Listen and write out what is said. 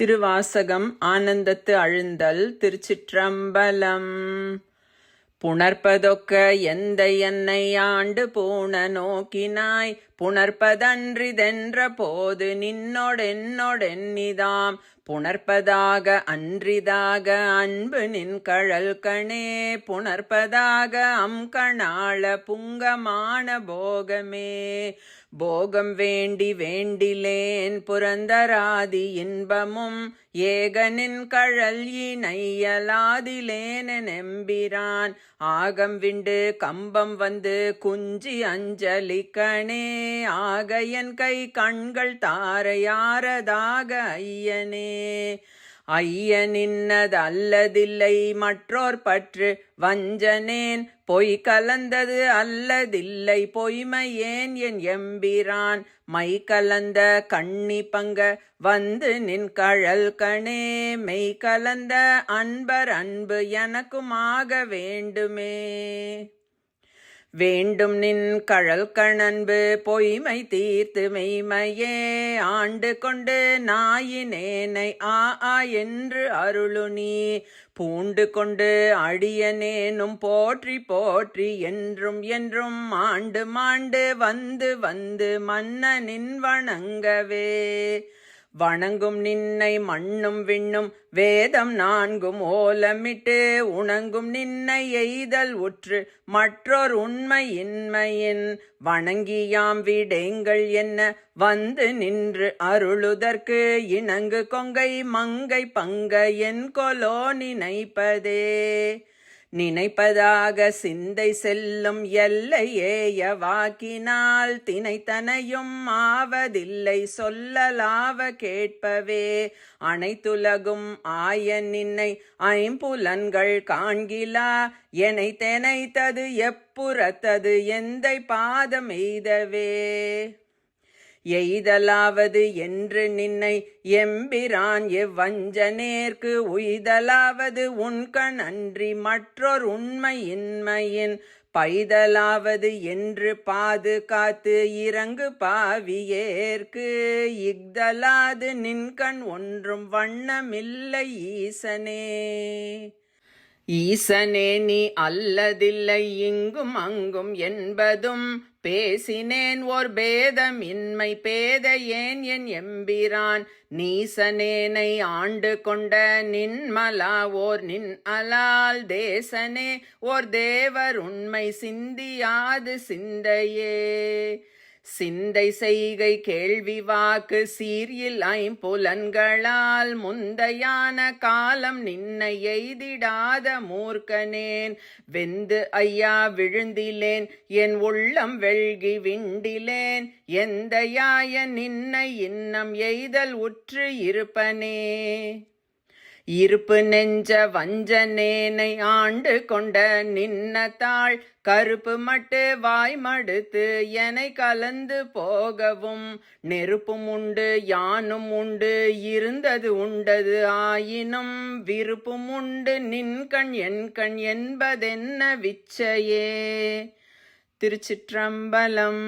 திருவாசகம் ஆனந்தத்து அழுந்தல் திருச்சிற்றம்பலம். புணர்ப்பதொக்க எந்த என்னை ஆண்டு பூண நோக்கினாய்? புணர்ப்பதன்றிதென்ற போது நின்னொடென்னொடென்னிதாம்? புணர்ப்பதாக அன்றிதாக அன்பு நின் கழல் கணே? புணர்ப்பதாக அம் கணாள புங்கமான போகமே? போகம் வேண்டி வேண்டிலேன் புரந்தராதி இன்பமும் ஏகனின் கழல் இணையலாதிலேன நெம்பிரான். ஆகம் விண்டு கம்பம் வந்து குஞ்சி அஞ்சலி கணே ஆக என் கை கண்கள் தாரையாரதாக ஐயனே. ஐயனின்னது அல்லதில்லை மற்றோர் பற்று வஞ்சனேன். பொய் கலந்தது அல்லதில்லை பொய்மையேன் என் எம்பிரான். மை கலந்த கண்ணி பங்க வந்து நின் கழல் கணே மெய் கலந்த அன்பர் அன்பு எனக்குமாக வேண்டுமே. வேண்டும் நின் கழல் கணன்பு பொய்மை தீர்த்து மெய்மையே. ஆண்டு கொண்டு நாயினேனை ஆ ஆ என்று அருளு நீ. பூண்டு கொண்டு அடியனேனும் போற்றி போற்றி என்றும் என்றும் ஆண்டு மாண்டு வந்து வந்து மன்னனின் வணங்கவே. வணங்கும் நின்னை மண்ணும் விண்ணும் வேதம் நான்கும் ஓலமிட்டு உணங்கும் நின்னை எய்தல் உற்று மற்றொர் உண்மை இன்மையின் வணங்கியாம் விடேங்கள் என்ன வந்து நின்று அருளுதற்கு இணங்கு கொங்கை மங்கை பங்க என் கொலோ நினைப்பதே. நினைப்பதாக சிந்தை செல்லும் எல்லையேய வாக்கினால் தினைத்தனையும் ஆவதில்லை சொல்லலாவ கேட்பவே. அனைத்துலகும் ஆய நின்னை ஐம்புலன்கள் காண்கிலா. எனை தெனைத்தது எப்புறத்தது? எந்தை பாதம் எய்தவே. எய்தலாவது என்று நின்னை எம்பிரான் எவ்வஞ்சனேர்க்கு உய்தலாவது உன்கண் அன்றி மற்றொரு உண்மை இன்மையின் பைதலாவது என்று பாது காத்து இறங்கு பாவியேற்கு இக்தலாது நின்கண் ஒன்றும் வண்ணமில்லை ஈசனே. ஈசனே நீ அல்லதில்லை இங்கும் அங்கும் என்பதும் பேசினேன். ஓர் பேதம் இன்மை பேத ஏன் என் எம்பிரான்? நீசனேனை ஆண்டு கொண்ட நின்மலா ஓர் நின் அலால் தேசனே ஓர் தேவர் உண்மை சிந்தியாது சிந்தையே. சிந்தை செய்கை கேள்வி வாக்கு சீரியில் ஐம்புலன்களால் முந்தையான காலம் நின்னை எய்திடாத மூர்க்கனேன். வெந்து ஐயா விழுந்திலேன் என் உள்ளம் வெள்கி விண்டிலேன். எந்த யாய நின்னை இன்னம் எய்தல் உற்று இருப்பனே. இருப்பு நெஞ்ச வஞ்சனேனை ஆண்டு கொண்ட நின்ன தாள் கருப்பு மட்டு வாய் மடுத்து எனை கலந்து போகவும் நெருப்பும் உண்டு யானும் உண்டு இருந்தது உண்டது ஆயினும் விருப்பும் உண்டு நின் கண் என் கண் என்பதென்ன விச்சையே? திருச்சிற்றம்பலம்